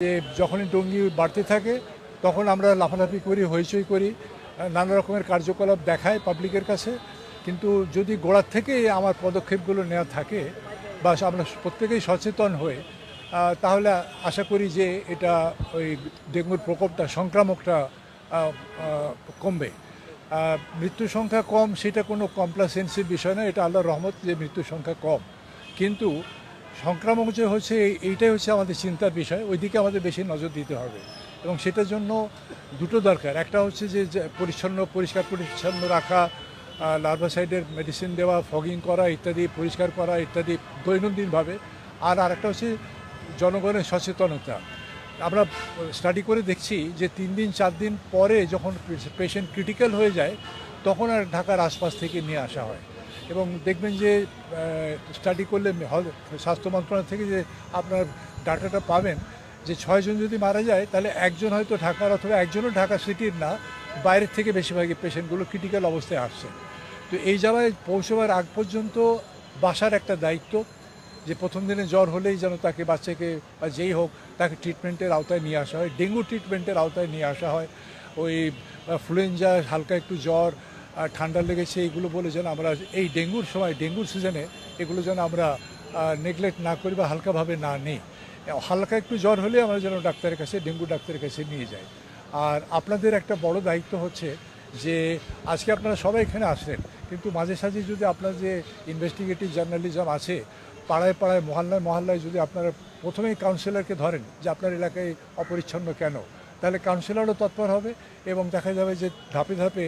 যে যখনই ডঙ্গি বাড়তে থাকে তখন আমরা লাফালাফি করি হইচই করি নানা রকমের কার্যকলাপ দেখায় পাবলিকের কাছে। কিন্তু যদি গোড়ার থেকেই আমার পদক্ষেপগুলো নেওয়া থাকে বা আমরা প্রত্যেকেই সচেতন হয়ে তাহলে আশা করি যে এটা ওই ডেঙ্গুর প্রকোপটা সংক্রামকটা কমবে। আহ, মৃত্যুর সংখ্যা কম সেটা কোনো কমপ্লাসেন্সির বিষয় না এটা আল্লাহর রহমত যে মৃত্যুর সংখ্যা কম। কিন্তু সংক্রামক যে হচ্ছে এইটাই হচ্ছে আমাদের চিন্তার বিষয়। ওইদিকে আমাদের বেশি নজর দিতে হবে। এবং সেটার জন্য দুটো দরকার। একটা হচ্ছে যে পরিচ্ছন্ন, পরিষ্কার, পরিচ্ছন্ন রাখা লার্ভাসাইডের মেডিসিন দেওয়া ফগিং করা ইত্যাদি, পরিষ্কার করা ইত্যাদি দৈনন্দিনভাবে। আর আরেকটা হচ্ছে জনগণের সচেতনতা। আমরা স্টাডি করে দেখছি যে, তিন দিন, চার দিন পরে যখন পেশেন্ট ক্রিটিক্যাল হয়ে যায়, তখন আর ঢাকার আশপাশ থেকে নিয়ে আসা হয়। এবং দেখবেন যে স্টাডি করলে স্বাস্থ্য মন্ত্রণালয় থেকে যে আপনার ডাটাটা পাবেন, যে ছয়জন যদি মারা যায়, তাহলে একজন হয়তো ঢাকার অথবা একজনও ঢাকা সিটির না, বাইরের থেকে বেশিরভাগই পেশেন্টগুলো ক্রিটিক্যাল অবস্থায় আসছে। তো এই জায়গায় পৌঁছবার আগ পর্যন্ত বাসার একটা দায়িত্ব, যে প্রথম দিনে জ্বর হলেই যেন তাকে বাচ্চাকে বা যেই হোক, তাকে ট্রিটমেন্টের আওতায় নিয়ে আসা হয়। ডেঙ্গু ট্রিটমেন্টের আওতায় নিয়ে আসা হয়। ওই ফ্লুয়েঞ্জা হালকা একটু জ্বর ঠান্ডা লেগেছে এইগুলো বলে যেন আমরা এই ডেঙ্গুর সময়, ডেঙ্গুর সিজনে এগুলো যেন আমরা নেগলেক্ট না করি বা হালকাভাবে না নিই। হালকা একটু জ্বর হলে আমরা যেন ডাক্তারের কাছে, ডেঙ্গু ডাক্তারের কাছে নিয়ে যাই। আর আপনাদের একটা বড় দায়িত্ব হচ্ছে যে, আজকে আপনারা সবাই এখানে আসলেন, কিন্তু মাঝে সাঝে যদি আপনার যে ইনভেস্টিগেটিভ জার্নালিজম আছে, পাড়ায় পাড়ায়, মহল্লায় মহল্লায় যদি আপনারা প্রথমেই কাউন্সিলরকে ধরেন যে আপনার এলাকায় অপরিচ্ছন্ন কেন, তাহলে কাউন্সিলরও তৎপর হবে এবং দেখা যাবে যে ধাপে ধাপে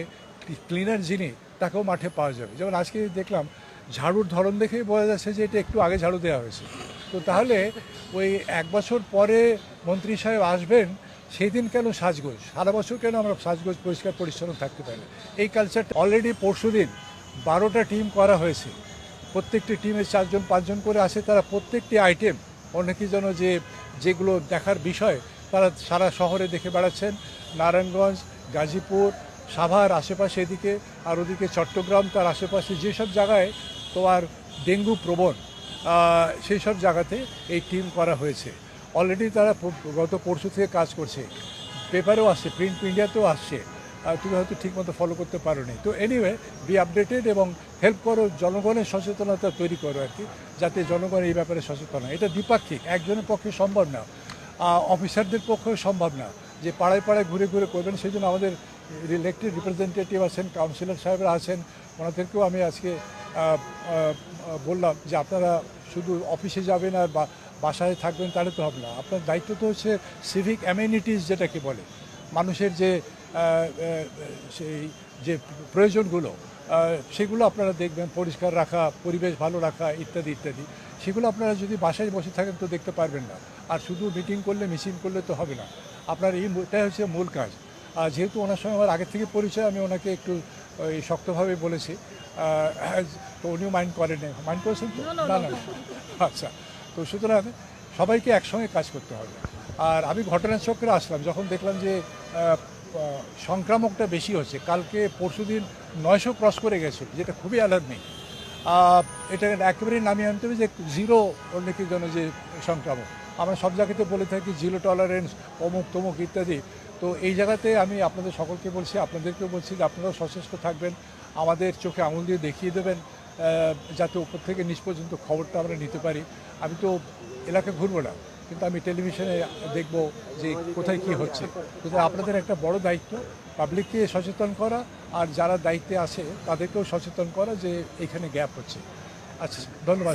ক্লিনার যিনি, তাকেও মাঠে পাওয়া যাবে। যেমন আজকে দেখলাম, ঝাড়ুর ধরন দেখেই বোঝা যাচ্ছে যে এটা একটু আগে ঝাড়ু দেওয়া হয়েছে। তো তাহলে ওই এক বছর পরে মন্ত্রী সাহেব আসবেন, সেই দিন কেন সাজগোজ? সারা বছর কেন আমরা সাজগোজ পরিষ্কার পরিচ্ছন্ন থাকতে পারি? এই কালচারটা অলরেডি পরশু দিন বারোটা টিম করা হয়েছে। প্রত্যেকটি টিমে চারজন, পাঁচজন করে আসে, তারা প্রত্যেকটি আইটেম অনেকেই যেন যে, যেগুলো দেখার বিষয়, তারা সারা শহরে দেখে বেড়াচ্ছেন। নারায়ণগঞ্জ, গাজীপুর সাভার আশেপাশে এদিকে, আর ওদিকে চট্টগ্রাম, তার আশেপাশে যেসব জায়গায় তোমার ডেঙ্গু প্রবণ সেই সব জায়গাতে এই টিম করা হয়েছে। অলরেডি তারা গত পরশু থেকে কাজ করছে। পেপারেও আসছে প্রিন্ট মিডিয়াতেও আসছে। আর তুমি হয়তো ঠিকমতো ফলো করতে পারোনি। তো এনিওয়ে বি আপডেটেড এবং হেল্প করো, জনগণের সচেতনতা তৈরি করো আর কি, যাতে জনগণ এই ব্যাপারে সচেতন হয়। এটা দ্বিপাক্ষিক, একজনের পক্ষে সম্ভব না। অফিসারদের পক্ষেও সম্ভব না যে পাড়ায় পাড়ায় ঘুরে ঘুরে করবেন, সেই জন্য আমাদের ইলেক্টেড রিপ্রেজেন্টেটিভ আছেন কাউন্সিলর সাহেবরা আছেন, ওনাদেরকেও আমি আজকে বললাম যে আপনারা শুধু অফিসে যাবেন আর বাসায় থাকবেন, তাহলে তো হবে না। আপনার দায়িত্ব তো হচ্ছে সিভিক অ্যামেনিটিস যেটাকে বলে। মানুষের যে সেই যে প্রয়োজনগুলো সেগুলো আপনারা দেখবেন, পরিষ্কার রাখা, পরিবেশ ভালো রাখা, ইত্যাদি ইত্যাদি। সেগুলো আপনারা যদি বাসায় বসে থাকেন তো দেখতে পারবেন না। আর শুধু মিটিং করলে মিছিল করলে তো হবে না। আপনার এই এটাই হচ্ছে মূল কাজ। যেহেতু ওনার সঙ্গে আমার আগের থেকে পরিচয় আমি ওনাকে একটু ওই শক্তভাবে বলেছি। তো উনিও মাইন্ড করেন মাইন্ড করেছেন তো? না না। আচ্ছা। তো সুতরাং সবাইকে একসঙ্গে কাজ করতে হবে। আর আমি ঘটনাচক্রে আসলাম যখন দেখলাম যে সংক্রামকটা বেশি হচ্ছে। কালকে পরশুদিন নয়শো ক্রস করে গেছে যেটা খুবই অ্যালার্মিং এটা একেবারেই নামিয়ে আনতে হবে যে জিরো অনেকের জন্য যে সংক্রামক। আমরা সব জায়গাতে বলে থাকি জিরো টলারেন্স অমুক তমুক ইত্যাদি। তো এই জায়গাতে আমি আপনাদের সকলকে বলছি, আপনাদেরকেও বলছি যে আপনারাও সচেষ্ট থাকবেন, আমাদের চোখে আঙুল দিয়ে দেখিয়ে দেবেন যাতে উপর থেকে নিচ পর্যন্ত খবরটা আমরা নিতে পারি। আমি তো এলাকা ঘুরবো না, কিন্তু আমি টেলিভিশনে দেখব যে কোথায় কি হচ্ছে। সুতরাং আপনাদের একটা বড় দায়িত্ব, পাবলিককে সচেতন করা, আর যারা দায়িত্বে আছে তাদেরকেও সচেতন করা যে এখানে গ্যাপ হচ্ছে। আচ্ছা ধন্যবাদ।